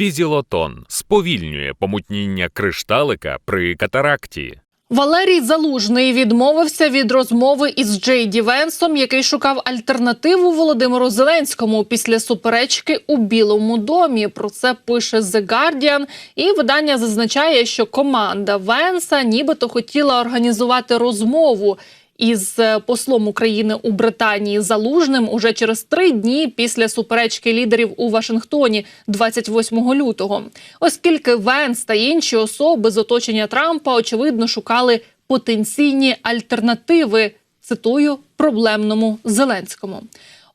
Візілотон сповільнює помутніння кришталика при катаракті. Валерій Залужний відмовився від розмови із Джей Ді Венсом, який шукав альтернативу Володимиру Зеленському після суперечки у Білому домі. Про це пише The Guardian. І видання зазначає, що команда Венса нібито хотіла організувати розмову. Із е, послом України у Британії Залужним уже через три дні після суперечки лідерів у Вашингтоні 28 лютого, оскільки Венс та інші особи з оточення Трампа очевидно шукали потенційні альтернативи. Цитую проблемному Зеленському.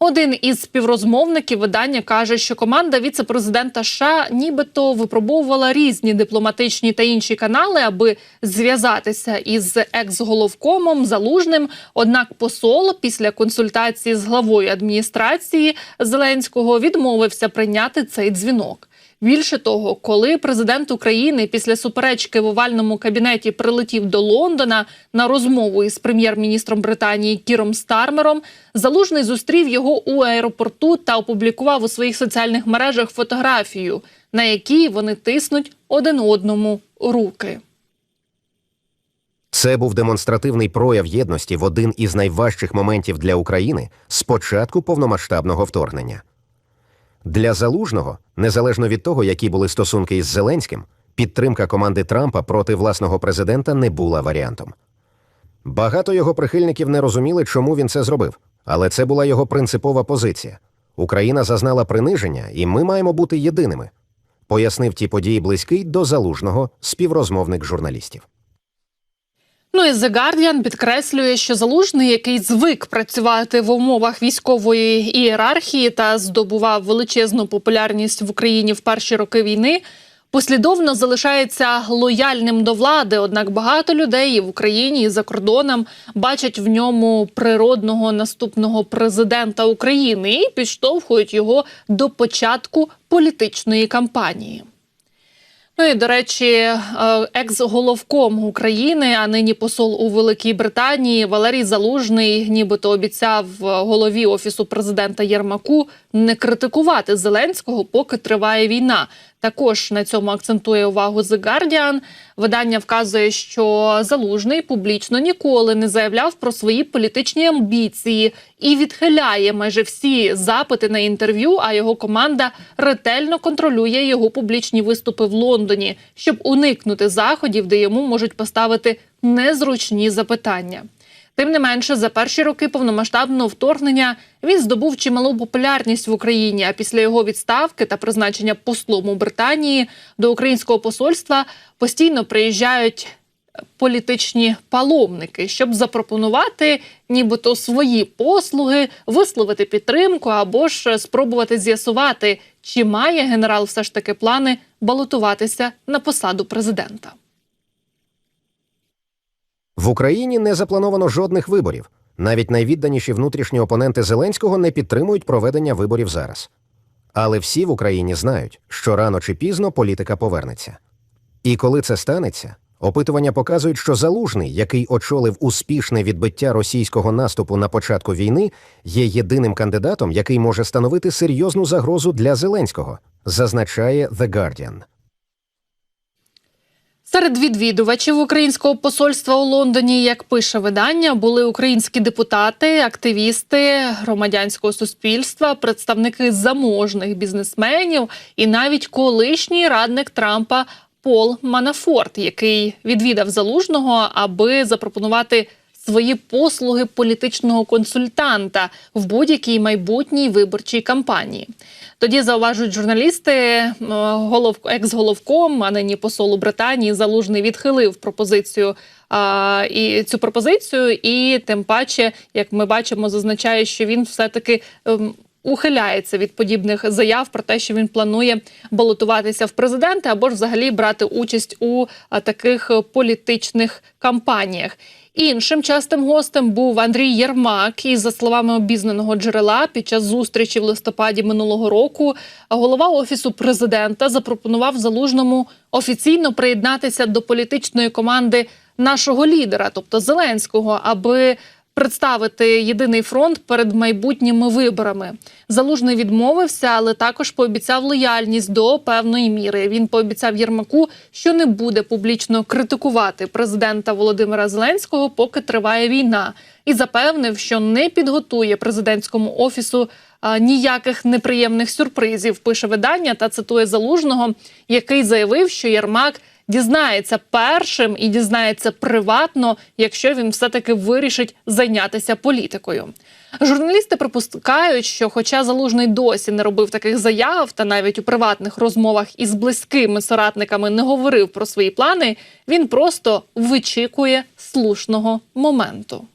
Один із співрозмовників видання каже, що команда віце-президента США нібито випробовувала різні дипломатичні та інші канали, аби зв'язатися із екс-головкомом залужним. Однак посол після консультації з главою адміністрації Зеленського відмовився прийняти цей дзвінок. Більше того, коли президент України після суперечки в овальному кабінеті прилетів до Лондона на розмову із прем'єр-міністром Британії Кіром Стармером, залужний зустрів його у аеропорту та опублікував у своїх соціальних мережах фотографію, на якій вони тиснуть один одному руки. Це був демонстративний прояв єдності в один із найважчих моментів для України з початку повномасштабного вторгнення. Для залужного, незалежно від того, які були стосунки із Зеленським, підтримка команди Трампа проти власного президента не була варіантом. Багато його прихильників не розуміли, чому він це зробив, але це була його принципова позиція. Україна зазнала приниження, і ми маємо бути єдиними. Пояснив ті події близький до залужного співрозмовник журналістів. Ну і The Guardian підкреслює, що залужний, який звик працювати в умовах військової ієрархії та здобував величезну популярність в Україні в перші роки війни, послідовно залишається лояльним до влади. Однак багато людей і в Україні і за кордоном бачать в ньому природного наступного президента України і підштовхують його до початку політичної кампанії. Ну і до речі, е, екс-головком України, а нині посол у Великій Британії Валерій Залужний, нібито обіцяв е, голові офісу президента Єрмаку не критикувати Зеленського, поки триває війна. Також на цьому акцентує увагу The Guardian. Видання вказує, що Залужний публічно ніколи не заявляв про свої політичні амбіції і відхиляє майже всі запити на інтерв'ю. А його команда ретельно контролює його публічні виступи в Лондоні, щоб уникнути заходів, де йому можуть поставити незручні запитання. Тим не менше, за перші роки повномасштабного вторгнення він здобув чималу популярність в Україні. А після його відставки та призначення послом у Британії до українського посольства постійно приїжджають політичні паломники, щоб запропонувати нібито свої послуги, висловити підтримку або ж спробувати з'ясувати, чи має генерал все ж таки плани балотуватися на посаду президента. В Україні не заплановано жодних виборів. Навіть найвідданіші внутрішні опоненти Зеленського не підтримують проведення виборів зараз. Але всі в Україні знають, що рано чи пізно політика повернеться. І коли це станеться, опитування показують, що залужний, який очолив успішне відбиття російського наступу на початку війни, є єдиним кандидатом, який може становити серйозну загрозу для Зеленського, зазначає The Guardian. Серед відвідувачів українського посольства у Лондоні, як пише видання, були українські депутати, активісти громадянського суспільства, представники заможних бізнесменів і навіть колишній радник Трампа Пол Манафорт, який відвідав залужного, аби запропонувати свої послуги політичного консультанта в будь-якій майбутній виборчій кампанії. Тоді зауважують журналісти, голов екс-головком, а нині посол у Британії залужний відхилив пропозицію. А, і цю пропозицію, і тим паче, як ми бачимо, зазначає, що він все таки. Ухиляється від подібних заяв про те, що він планує балотуватися в президенти або ж взагалі брати участь у таких політичних кампаніях. Іншим частим гостем був Андрій Єрмак. І за словами обізнаного джерела, під час зустрічі в листопаді минулого року голова офісу президента запропонував залужному офіційно приєднатися до політичної команди нашого лідера, тобто Зеленського, аби представити єдиний фронт перед майбутніми виборами. Залужний відмовився, але також пообіцяв лояльність до певної міри. Він пообіцяв Єрмаку, що не буде публічно критикувати президента Володимира Зеленського, поки триває війна, і запевнив, що не підготує президентському офісу ніяких неприємних сюрпризів. Пише видання та цитує залужного, який заявив, що Єрмак дізнається першим і дізнається приватно, якщо він все-таки вирішить зайнятися політикою. Журналісти припускають, що, хоча залужний досі не робив таких заяв, та навіть у приватних розмовах із близькими соратниками не говорив про свої плани, він просто вичікує слушного моменту.